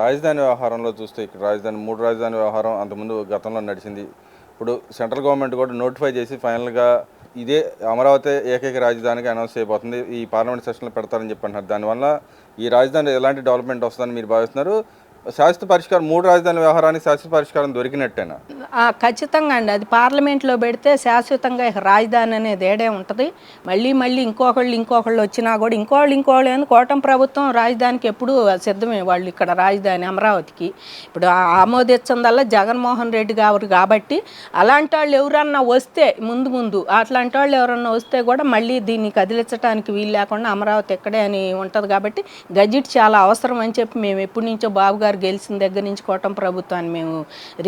రాజధాని వ్యవహారంలో చూస్తే ఇక్కడ రాజధాని మూడు రాజధాని వ్యవహారం అంతకుముందు గతంలో నడిచింది. ఇప్పుడు సెంట్రల్ గవర్నమెంట్ కూడా నోటిఫై చేసి ఫైనల్గా ఇదే అమరావతి ఏకైక రాజధానికి అనౌన్స్ చేయబోతుంది ఈ పార్లమెంట్ సెషన్లో పెడతారని చెప్పి అంటున్నారు. దానివల్ల ఈ రాజధాని ఎలాంటి డెవలప్మెంట్ వస్తుందని మీరు భావిస్తున్నారు? శాశ్వత పరిష్కారం మూడు రాజధాని వ్యవహారానికి శాశ్వత పరిష్కారం దొరికినట్టేనా? ఖచ్చితంగా అండి. అది పార్లమెంట్లో పెడితే శాశ్వతంగా రాజధాని అనేది ఏడే ఉంటుంది. మళ్ళీ మళ్ళీ ఇంకొకళ్ళు ఇంకొకళ్ళు వచ్చినా కూడా ఇంకోళ్ళు ఇంకోళ్ళు అని కోటం ప్రభుత్వం రాజధానికి ఎప్పుడూ సిద్ధమే. వాళ్ళు ఇక్కడ రాజధాని అమరావతికి. ఇప్పుడు ఆ జగన్మోహన్ రెడ్డి గారు కాబట్టి అలాంటి వాళ్ళు ఎవరన్నా వస్తే ముందు ముందు అట్లాంటి వాళ్ళు ఎవరన్నా వస్తే కూడా మళ్ళీ దీన్ని కదిలించడానికి వీలు లేకుండా అమరావతి ఎక్కడే అని ఉంటుంది కాబట్టి గజెట్ చాలా అవసరం అని చెప్పి మేము ఎప్పటి నుంచో బాబు గారు గెలిచిన దగ్గర నుంచి కోటం ప్రభుత్వాన్ని మేము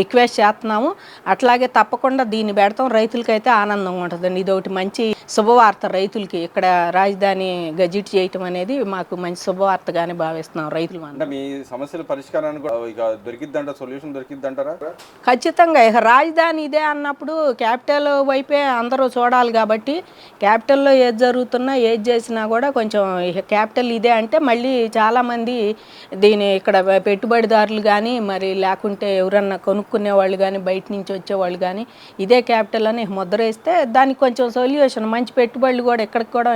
రిక్వెస్ట్ చేస్తున్నాము. అట్లాగే తప్పకుండా దీన్ని పెడతాం. రైతులకైతే ఆనందంగా ఉంటుందండి. ఇది ఒకటి మంచి శుభవార్త రైతులకి. ఇక్కడ రాజధాని గజెట్ చేయటం అనేది మాకు మంచి శుభవార్తగానే భావిస్తున్నాం రైతులు అందరం. అంటే మీ సమస్యల పరిష్కారానికి కూడా ఇక దొరికిద్దంట సొల్యూషన్ దొరికిద్దంటారా? ఖచ్చితంగా ఇక రాజధాని ఇదే అన్నప్పుడు క్యాపిటల్ వైపే అందరూ చూడాలి కాబట్టి క్యాపిటల్లో ఏది జరుగుతున్నా ఏది చేసినా కూడా కొంచెం క్యాపిటల్ ఇదే అంటే మళ్ళీ చాలామంది దీని ఇక్కడ పెట్టుబడిదారులు కానీ మరి లేకుంటే ఎవరన్నా కొనుక్కునే వాళ్ళు కానీ బయట నుంచి వచ్చేవాళ్ళు కానీ ఇదే క్యాపిటల్ అని ముద్ర వేస్తే దానికి కొంచెం సొల్యూషన్ మంచి పెట్టుబడులు కూడా ఎక్కడికి కూడా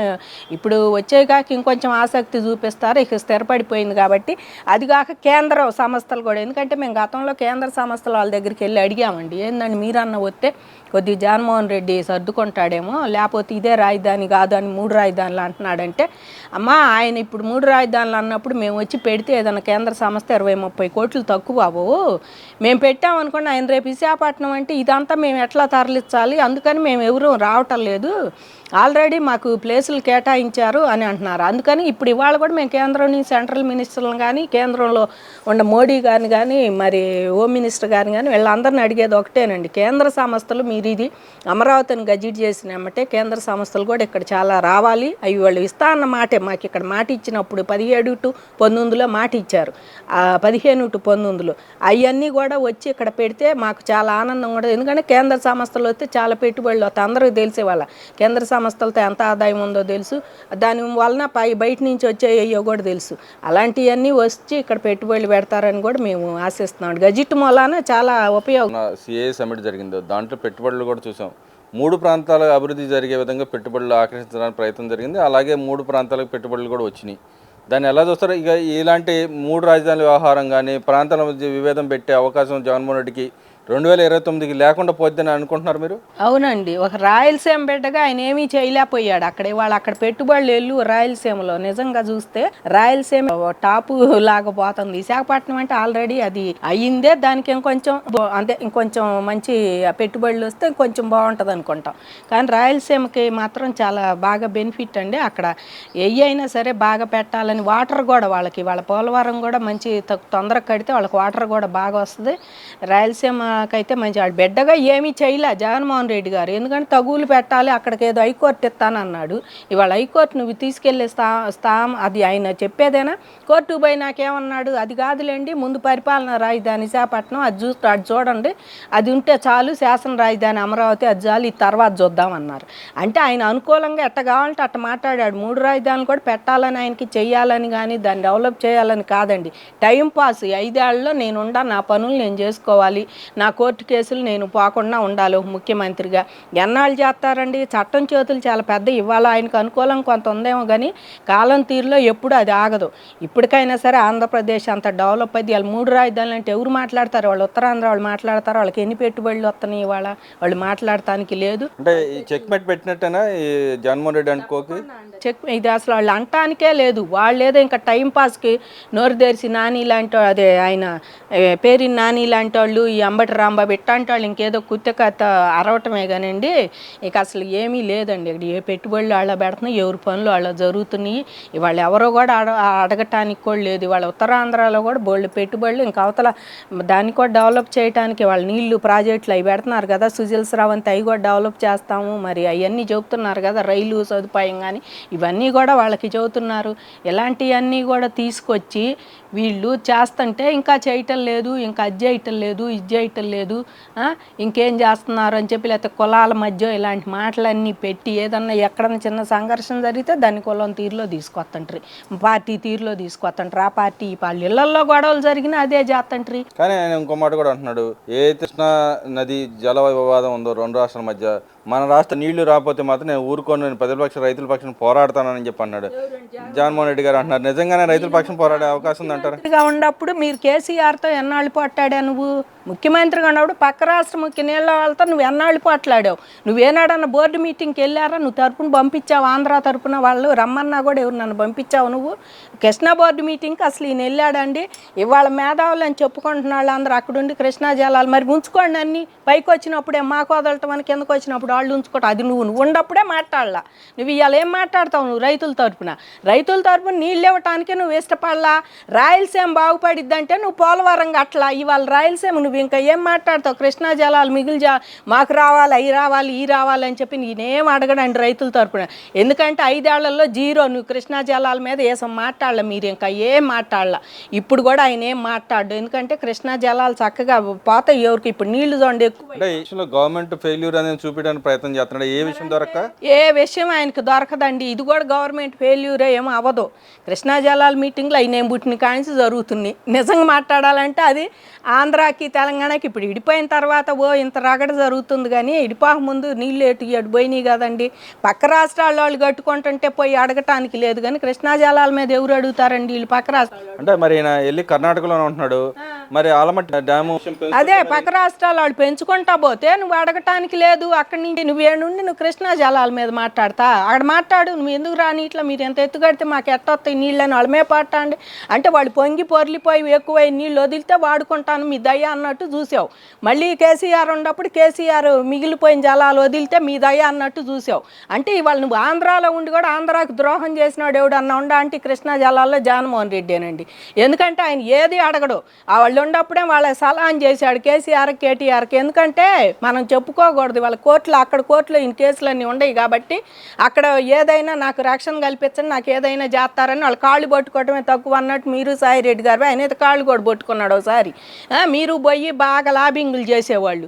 ఇప్పుడు వచ్చే కాక ఇంకొంచెం ఆసక్తి చూపిస్తారు ఇక స్థిరపడిపోయింది కాబట్టి అది కాక కేంద్ర సంస్థలు కూడా. ఎందుకంటే మేము గతంలో కేంద్ర సంస్థలు వాళ్ళ దగ్గరికి వెళ్ళి అడిగామండి ఏందండి మీరన్న వస్తే కొద్దిగా జగన్మోహన్ రెడ్డి సర్దుకుంటాడేమో లేకపోతే ఇదే రాజధాని కాదు అని మూడు రాజధానులు అంటున్నాడంటే అమ్మా ఆయన ఇప్పుడు మూడు రాజధానులు అన్నప్పుడు మేము వచ్చి పెడితే ఏదైనా కేంద్ర సంస్థ ఇరవై ముప్పై కోట్లు తక్కువ బాబు. మేము పెట్టామనుకోండి ఆయన రేపు విశాఖపట్నం అంటే ఇదంతా మేము ఎట్లా తరలించాలి? అందుకని మేము ఎవరూ రావటం లేదు. ఆల్రెడీ మాకు ప్లేసులు కేటాయించారు అని అంటున్నారు. అందుకని ఇప్పుడు ఇవాళ కూడా మేము కేంద్రం నుంచి సెంట్రల్ మినిస్టర్లను కానీ కేంద్రంలో ఉన్న మోడీ గారిని కానీ మరి హోమ్ మినిస్టర్ గారిని కానీ వీళ్ళందరిని అడిగేది ఒకటేనండి. కేంద్ర సంస్థలు మీరు ఇది అమరావతిని గజిట్ చేసినామంటే కేంద్ర సంస్థలు కూడా ఇక్కడ చాలా రావాలి. అవి వాళ్ళు ఇస్తా అన్న మాటే. మాకు ఇక్కడ మాట ఇచ్చినప్పుడు పదిహేడు టు పంతొమ్మిదిలో మాట ఇచ్చారు. పదిహేను టు పంతొమ్మిదిలో. అవన్నీ కూడా వచ్చి ఇక్కడ పెడితే మాకు చాలా ఆనందం ఉండదు ఎందుకంటే కేంద్ర సంస్థలు వస్తే చాలా పెట్టుబడులు వస్తాయి. అందరికీ తెలిసేవాళ్ళ. కేంద్ర కేంద్ర సంస్థలతో ఎంత ఆదాయం ఉందో తెలుసు. దాని వలన పై బయట నుంచి వచ్చే అయ్యో కూడా తెలుసు. అలాంటివన్నీ వచ్చి ఇక్కడ పెట్టుబడులు పెడతారని కూడా మేము ఆశిస్తున్నాం. గజిట్ మూలాన చాలా ఉపయోగం. సిఏ సమిట్ జరిగిందో. దాంట్లో పెట్టుబడులు కూడా చూసాం. మూడు ప్రాంతాల అభివృద్ధి జరిగే విధంగా పెట్టుబడులు ఆకర్షించడానికి ప్రయత్నం జరిగింది. అలాగే మూడు ప్రాంతాలకు పెట్టుబడులు కూడా వచ్చినాయి. దాన్ని ఎలా చూస్తారు? ఇక ఇలాంటి మూడు రాజధానుల వ్యవహారం కానీ ప్రాంతాల మధ్య విభేదం పెట్టే అవకాశం జగన్మోహన్ రెడ్డికి రెండు వేల ఇరవై తొమ్మిదికి లేకుండా పోద్దని అనుకుంటున్నారు మీరు? అవునండి. ఒక రాయలసీమ బిడ్డగా ఆయన ఏమీ చేయలేకపోయాడు. అక్కడ వాళ్ళు అక్కడ పెట్టుబడులు వెళ్ళు రాయలసీమలో. నిజంగా చూస్తే రాయలసీమ టాపు లాగా పోతుంది. విశాఖపట్నం అంటే ఆల్రెడీ అది అయ్యిందే. దానికి ఇంకొంచెం అంటే ఇంకొంచెం మంచి పెట్టుబడులు వస్తే ఇంకొంచెం బాగుంటుంది అనుకుంటాం. కానీ రాయలసీమకి మాత్రం చాలా బాగా బెనిఫిట్ అండి. అక్కడ ఏ అయినా సరే బాగా పెట్టాలని వాటర్ కూడా వాళ్ళకి. వాళ్ళ పోలవరం కూడా మంచి త- తొందరగా కడితే వాళ్ళకి వాటర్ కూడా బాగా వస్తుంది. రాయలసీమ నాకైతే మంచి బిడ్డగా ఏమీ చేయలే జగన్మోహన్ రెడ్డి గారు. ఎందుకంటే తగులు పెట్టాలి అక్కడికి ఏదో హైకోర్టు ఇస్తానన్నాడు. ఇవాళ హైకోర్టు నువ్వు తీసుకెళ్ళే స్థా స్థాం అది ఆయన చెప్పేదేనా? కోర్టు పోయి నాకేమన్నాడు? అది కాదులేండి ముందు పరిపాలన రాజధాని విశాఖపట్నం అది చూ అది చూడండి. అది ఉంటే చాలు శాసన రాజధాని అమరావతి అది చాలు ఈ తర్వాత చూద్దామన్నారు అంటే ఆయన అనుకూలంగా ఎట్ట కావాలంటే అట్ట మాట్లాడాడు. మూడు రాజధానులు కూడా పెట్టాలని ఆయనకి చెయ్యాలని కానీ దాన్ని డెవలప్ చేయాలని కాదండి. టైం పాస్ ఐదేళ్ళలో నేను ఉండా నా పనులు నేను చేసుకోవాలి. నా కోర్టు కేసులు నేను పోకుండా ఉండాలి ముఖ్యమంత్రిగా. ఎన్నాళ్ళు చేస్తారండి? చట్టం చేతులు చాలా పెద్ద ఇవాళ ఆయనకు అనుకూలం కొంత ఉందేమో కానీ కాలం తీరులో ఎప్పుడు అది ఆగదు. ఇప్పటికైనా సరే ఆంధ్రప్రదేశ్ అంత డెవలప్ అయింది వాళ్ళు మూడు రాజధానులు అంటే ఎవరు మాట్లాడతారు? వాళ్ళు ఉత్తరాంధ్ర వాళ్ళు మాట్లాడతారు? వాళ్ళకి ఎన్ని పెట్టుబడులు వస్తున్నాయి ఇవాళ? వాళ్ళు మాట్లాడటానికి లేదు. అంటే చెక్ మెట్ పెట్టినట్టేనా? ఈ జగన్మోహన్ రెడ్డి అనుకోకి చెక్ ఇది అసలు వాళ్ళు అంటానికే లేదు. వాళ్ళు ఏదో ఇంకా టైం పాస్కి నోరు తెరిచి నాని లాంటి అదే ఆయన ఏ, పేరిన నాని లాంటి వాళ్ళు ఈ అంబటి రాంబాబు ఇట్లాంటి వాళ్ళు ఇంకేదో కుత్తెకత అరవటమే కానండి. ఇక అసలు ఏమీ లేదండి. ఇక్కడ ఏ పెట్టుబడులు వాళ్ళ పెడుతున్నాయి ఎవరి పనులు వాళ్ళ జరుగుతున్నాయి. ఇవాళ ఎవరో కూడా అడ అడగటానికి కూడా లేదు. ఇవాళ ఉత్తరాంధ్రలో కూడా బోళ్ళు పెట్టుబడులు ఇంకా అవతల దాన్ని కూడా డెవలప్ చేయడానికి వాళ్ళ నీళ్ళు ప్రాజెక్టులు అవి పెడుతున్నారు కదా. సుజల శ్రావంత్ అవి కూడా డెవలప్ చేస్తాము. మరి అవన్నీ చెబుతున్నారు కదా రైలు సదుపాయం కానీ ఇవన్నీ కూడా వాళ్ళకి చెబుతున్నారు. ఇలాంటివన్నీ కూడా తీసుకొచ్చి వీళ్ళు చేస్తుంటే ఇంకా చేయటం లేదు ఇంకా అది చేయటం లేదు ఇది చేయటం లేదు ఆ, ఇంకేం చేస్తున్నారు అని చెప్పి లేకపోతే కులాల మధ్య ఇలాంటి మాటలన్నీ పెట్టి ఏదన్నా ఎక్కడన్నా చిన్న సంఘర్షణ జరిగితే దాన్ని కులం తీరులో తీసుకొస్తుంటారు పార్టీ తీరులో తీసుకొస్తుంటారు ఆ పార్టీ ఈ పార్టీ గొడవలు జరిగినా అదే చేస్తుంటారు కానీ ఆయన ఇంకో మాట కూడా అంటున్నాడు. ఏ కృష్ణా నది జల వివాదం ఉందో రెండు రాష్ట్రాల మధ్య మన రాష్ట్ర నీళ్ళు రాకపోతే మాత్రం నేను ఊరుకొని నేను ప్రతిపక్ష రైతుల పక్షం పోరాడతానని చెప్పి అన్నాడు. జగన్మోహన్ రెడ్డి గారు అంటున్నారు. నిజంగానే రైతుల పక్షం పోరాడే అవకాశం ఉంది అంటారు ఉన్నప్పుడు మీరు కేసీఆర్తో ఎన్నాళ్ళు పోట్లాడా నువ్వు ముఖ్యమంత్రిగా ఉన్నప్పుడు పక్క రాష్ట్ర ముఖ్య నీళ్ళ వాళ్ళతో నువ్వు ఎన్నాళ్ళు పోట్లాడావు? నువ్వేనాడన్న బోర్డు మీటింగ్కి వెళ్ళారా? నువ్వు తరపున పంపించావు ఆంధ్ర తరపున వాళ్ళు రమ్మన్నా కూడా ఎవరు నన్ను పంపించావు నువ్వు? కృష్ణా బోర్డు మీటింగ్కి అసలు ఈయన వెళ్ళాడండి. ఇవాళ మేధావులు అని చెప్పుకుంటున్న వాళ్ళు అందరూ అక్కడుండి కృష్ణా జలాలు. మరి ఉంచుకోండి అన్ని. పైకి వచ్చినప్పుడే మాకు వదలటం అని కిందకు వచ్చినప్పుడు వాళ్ళు ఉంచుకోవటం. అది నువ్వు నువ్వు ఉన్నప్పుడే మాట్లాడలా. నువ్వు ఇవాళ ఏం మాట్లాడతావు నువ్వు రైతుల తరపున? రైతుల తరపున నీళ్ళు ఇవ్వటానికే నువ్వు ఇష్టపడలా? రాయలసీమ బాగుపడిద్దంటే నువ్వు పోలవరం అట్లా ఇవాళ రాయలసీమ నువ్వు ఇంకా ఏం మాట్లాడతావు? కృష్ణా జలాలు మిగిలి జా మాకు రావాలి అవి రావాలి ఈ రావాలి అని చెప్పి నేనేం అడగడండి రైతుల తరపున? ఎందుకంటే ఐదేళ్ళలో జీరో. నువ్వు కృష్ణా జలాల మీద ఏసం మాట్లాడలే మీరు ఇంకా ఏం మాట్లాడలా? ఇప్పుడు కూడా ఆయన ఏం మాట్లాడు ఎందుకంటే కృష్ణా జలాలు చక్కగా పోతాయి ఎవరికి? ఇప్పుడు నీళ్ళు చూడండి ఎక్కువ గవర్నమెంట్ ఫెయిల్యూర్ అనేది చూపించడానికి ప్రయత్నం చేస్తున్నాడు? ఏ విషయం దొరక్క? ఏ విషయం ఆయనకు దొరకదండి. ఇది కూడా గవర్నమెంట్ ఫెయిల్యూరే ఏమో అవ్వదు. కృష్ణా జలాల మీటింగ్లో ఆయన ఏం పుట్టిన కానించి జరుగుతుంది. నిజంగా మాట్లాడాలంటే అది ఆంధ్రాకి తెలంగాణకి ఇప్పుడు ఇడిపోయిన తర్వాత ఓ ఇంత రగడ జరుగుతుంది కానీ ఇడిపోక ముందు నీళ్ళు ఎటు ఎటు పోయినాయి కదండి. పక్క రాష్ట్రాల వాళ్ళు కట్టుకుంటుంటే పోయి అడగటానికి లేదు కానీ కృష్ణా జలాల మీద ఎవరు అడుగుతారండి వీళ్ళు పక్క రాష్ట్రాలు అంటే మరి ఈయన వెళ్ళి కర్ణాటకలోనే ఉంటున్నాడు. మరి ఆలమట్టి డ్యాము అదే పక్క రాష్ట్రాలు వాళ్ళు పెంచుకుంటా పోతే నువ్వు అడగటానికి లేదు. అక్కడి నువ్వు నువ్వే నుండి నువ్వు కృష్ణా జలాల మీద మాట్లాడతా. అక్కడ మాట్లాడు నువ్వు ఎందుకు రాని ఇట్లా? మీరు ఎంత ఎత్తు కడితే మాకు ఎట్టొస్తాయి నీళ్ళని వాళ్ళమే పట్టండి అంటే వాళ్ళు పొంగి పొర్లిపోయి ఎక్కువై నీళ్ళు వదిలితే వాడుకుంటాను మీ దయ అన్నట్టు చూసావు. మళ్ళీ కేసీఆర్ ఉన్నప్పుడు కేసీఆర్ మిగిలిపోయిన జలాలు వదిలితే మీ దయ అన్నట్టు చూసావు. అంటే ఇవాళ నువ్వు ఆంధ్రాలో ఉండి కూడా ఆంధ్రాకు ద్రోహం చేసినాడు ఎవడన్నా ఉండా అంటే కృష్ణా జలాల్లో జగన్మోహన్ రెడ్డేనండి ఎందుకంటే ఆయన ఏది అడగడు. వాళ్ళు ఉన్నప్పుడే వాళ్ళ సలహా చేశాడు కేసీఆర్ కేటీఆర్కి. ఎందుకంటే మనం చెప్పుకోకూడదు వాళ్ళ కోర్టులో అక్కడ కోర్టులో ఇన్ని కేసులన్నీ ఉండవు కాబట్టి అక్కడ ఏదైనా నాకు రక్షణ కల్పించండి నాకు ఏదైనా చేస్తారని వాళ్ళు కాళ్ళు పట్టుకోవటమే తక్కువ అన్నట్టు మీరు సాయి రెడ్డి గారు. ఆయన అయితే కాళ్ళు కూడా పట్టుకున్నాడు ఒకసారి. మీరు పోయి బాగా లాబింగ్లు చేసేవాళ్ళు.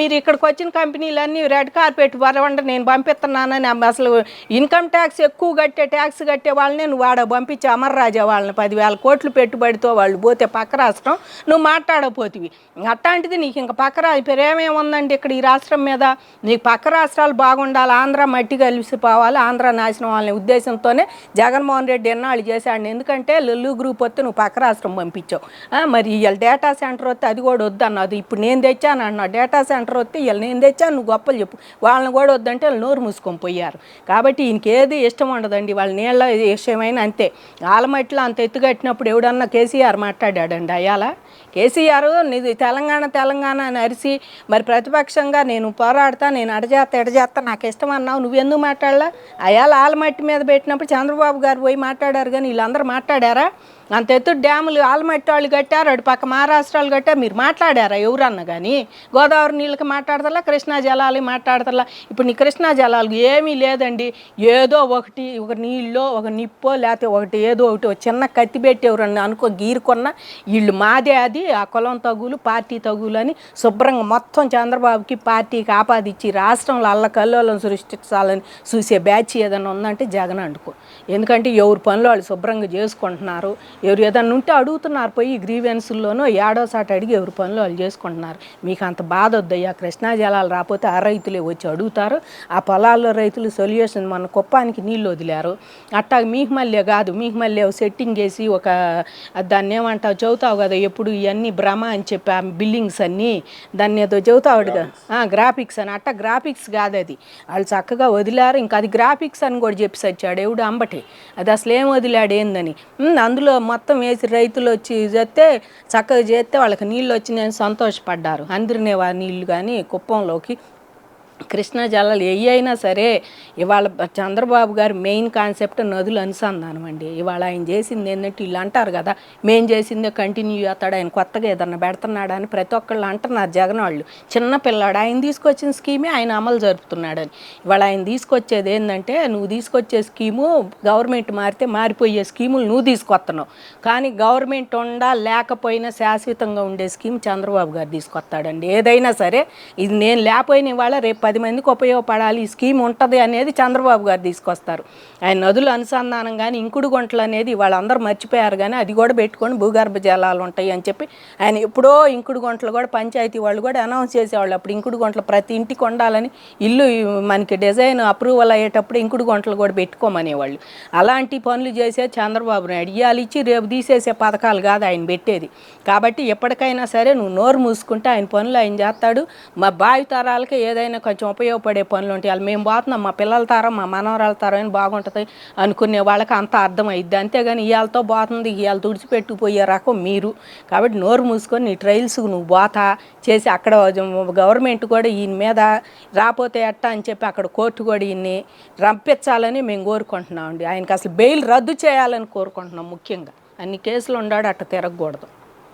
మీరు ఇక్కడికి వచ్చిన కంపెనీలన్నీ రెడ్ కార్పెట్ వరవండి నేను పంపిస్తున్నానని అసలు ఇన్కమ్ ట్యాక్స్ ఎక్కువ కట్టే ట్యాక్స్ కట్టే వాళ్ళని నువ్వు వాడ పంపించి అమర్రాజా వాళ్ళని పదివేల కోట్లు పెట్టుబడితో వాళ్ళు పోతే పక్క రాష్ట్రం నువ్వు మాట్లాడపోతివి అట్లాంటిది నీకు ఇంకా పక్క రా ఉందండి ఇక్కడ ఈ రాష్ట్రం మీద? నీకు పక్క రాష్ట్రాలు బాగుండాలి ఆంధ్ర మట్టి కలిసిపోవాలి ఆంధ్ర నాశనం వాళ్ళని ఉద్దేశంతోనే జగన్మోహన్ రెడ్డి ఎన్నాళ్ళు చేశాడు. ఎందుకంటే లొల్లు గ్రూప్ వస్తే నువ్వు పక్క రాష్ట్రం పంపించావు. మరి వీళ్ళ డేటా సెంటర్ వస్తే అది కూడా వద్దన్నది ఇప్పుడు నేను తెచ్చాను అన్నా డేటా సెంటర్ వస్తే వీళ్ళు నేను తెచ్చాను. నువ్వు గొప్పలు చెప్పు. వాళ్ళని కూడా వద్దంటే వాళ్ళు నోరు మూసుకొని పోయారు. కాబట్టి ఈయనకి ఏది ఇష్టం ఉండదండి. వాళ్ళ నీళ్ళ విషయమైన అంతే. ఆలమట్లో అంత ఎత్తుగట్టినప్పుడు ఎవడన్నా కేసీఆర్ మాట్లాడాడండి అయ్యాలా? కేసీఆర్ నీది తెలంగాణ తెలంగాణ అని అరిసి మరి ప్రతిపక్షంగా నేను పోరాడతా నేను అడజేస్తా ఎడజేస్తా నాకు ఇష్టం అన్నావు నువ్వు ఎందుకు మాట్లాడలా? అయాల ఆలమట్టి మీద పెట్టినప్పుడు చంద్రబాబు గారు పోయి మాట్లాడారు కానీ వీళ్ళందరూ మాట్లాడారా? అంత ఎత్తు డ్యాములు ఆల్మట్టి వాళ్ళు కట్టారు అటు పక్క మహారాష్ట్రాలు కట్టారు. మీరు మాట్లాడారా ఎవరన్నా కానీ గోదావరి నీళ్ళకి మాట్లాడతలా కృష్ణా జలాలు మాట్లాడతలా? ఇప్పుడు నీ కృష్ణా జలాలు ఏమీ లేదండి. ఏదో ఒకటి ఒక నీళ్ళో ఒక నిప్పో లేకపోతే ఒకటి ఏదో ఒకటి ఒక చిన్న కత్తి పెట్టి ఎవరన్నా అనుకో గీరుకున్న వీళ్ళు మాదే అది ఆ కులం తగులు పార్టీ తగులు అని శుభ్రంగా మొత్తం చంద్రబాబుకి పార్టీకి ఆపాదిచ్చి రాష్ట్రంలో అల్ల కల్లోలం సృష్టించాలని చూసే బ్యాచ్ ఏదైనా ఉందంటే జగన్ అండుకో ఎందుకంటే ఎవరి పనులు వాళ్ళు శుభ్రంగా చేసుకుంటున్నారు. ఎవరు ఏదన్నా ఉంటే అడుగుతున్నారు. పోయి గ్రీవెన్సుల్లోనో ఏడో సాట అడిగి ఎవరి పనులు వాళ్ళు చేసుకుంటున్నారు. మీకు అంత బాధ వద్దయ్యా. కృష్ణా జలాలు రాకపోతే ఆ రైతులే వచ్చి అడుగుతారు. ఆ పొలాల్లో రైతులు సొల్యూషన్ మన కుప్పానికి నీళ్ళు వదిలారు. అట్టా మీకు మళ్ళీ కాదు మీకు మళ్ళీ సెట్టింగ్ చేసి ఒక దాన్ని ఏమంటావు? చెబుతావు కదా ఎప్పుడు? ఇవన్నీ భ్రమ అని చెప్పి ఆ బిల్డింగ్స్ అన్నీ దాన్ని ఏదో చెబుతావు కదా? గ్రాఫిక్స్ అని. అట్ట గ్రాఫిక్స్ కాదు అది. వాళ్ళు చక్కగా వదిలారు. ఇంకా అది గ్రాఫిక్స్ అని కూడా చెప్పి సచ్చాడు. ఎవడు అంబటి. అది అసలు ఏం వదిలాడు ఏందని. అందులో మొత్తం వేసి రైతులు వచ్చి చేస్తే చక్కగా చేస్తే వాళ్ళకి నీళ్ళు వచ్చినాయని సంతోషపడ్డారు. అందరినే వా నీళ్ళు కానీ కుప్పంలోకి కృష్ణా జలాలు ఏ అయినా సరే ఇవాళ చంద్రబాబు గారి మెయిన్ కాన్సెప్ట్ నదులు అనుసంధానం అండి. ఇవాళ ఆయన చేసింది ఏంటంటే వీళ్ళు అంటారు కదా మేం చేసిందే కంటిన్యూ చేస్తాడు ఆయన కొత్తగా ఏదన్నా పెడుతున్నాడు అని ప్రతి ఒక్కళ్ళు అంటున్నారు జగన్ వాళ్ళు. చిన్న పిల్లాడు ఆయన తీసుకొచ్చిన స్కీమే ఆయన అమలు జరుపుతున్నాడని. ఇవాళ ఆయన తీసుకొచ్చేది ఏంటంటే నువ్వు తీసుకొచ్చే స్కీము గవర్నమెంట్ మారితే మారిపోయే స్కీములు నువ్వు తీసుకొస్తున్నావు కానీ గవర్నమెంట్ ఉండా లేకపోయినా శాశ్వతంగా ఉండే స్కీమ్ చంద్రబాబు గారు తీసుకొస్తాడండి ఏదైనా సరే ఇది నేను లేకపోయిన ఇవాళ రేపు పది మందికి ఉపయోగపడాలి ఈ స్కీమ్ ఉంటుంది అనేది చంద్రబాబు గారు తీసుకొస్తారు. ఆయన నదుల అనుసంధానం కానీ ఇంకుడు గుంటలు అనేది వాళ్ళందరూ మర్చిపోయారు కానీ అది కూడా పెట్టుకొని భూగర్భ జలాలు ఉంటాయి అని చెప్పి ఆయన ఎప్పుడో ఇంకుడు గుంటలు కూడా పంచాయతీ వాళ్ళు కూడా అనౌన్స్ చేసేవాళ్ళు. అప్పుడు ఇంకుడు గుంటలు ప్రతి ఇంటికి ఉండాలని ఇల్లు మనకి డిజైన్ అప్రూవల్ అయ్యేటప్పుడు ఇంకుడు గుంటలు కూడా పెట్టుకోమనేవాళ్ళు. అలాంటి పనులు చేసే చంద్రబాబు నాయుడు ఇవాళ ఇచ్చి రేపు తీసేసే పథకాలు కాదు ఆయన పెట్టేది. కాబట్టి ఎప్పటికైనా సరే నువ్వు నోరు మూసుకుంటే ఆయన పనులు ఆయన చేస్తాడు. మా భావితరాలకి ఏదైనా కొంచెం ఉపయోగపడే పనులు ఉంటాయి. వాళ్ళు మేము పోతున్నాం మా పిల్లల తరం మా మనవరాల తరం అని బాగుంటుంది అనుకునే వాళ్ళకి అంత అర్థమైద్ది. అంతేగాని ఇవాళతో పోతుంది ఇవాళ తుడిచిపెట్టుకుపోయే రకం మీరు. కాబట్టి నోరు మూసుకొని నీ ట్రయల్స్ నువ్వు పోతా చేసి అక్కడ గవర్నమెంట్ కూడా ఈయన మీద రాపోతే ఎట్టా అని చెప్పి అక్కడ కోర్టు కూడా ఈయన్ని రంపించాలని మేము కోరుకుంటున్నామండి. ఆయనకి అసలు బెయిల్ రద్దు చేయాలని కోరుకుంటున్నాం ముఖ్యంగా. అన్ని కేసులు ఉండాడు అట్ట తిరగకూడదు.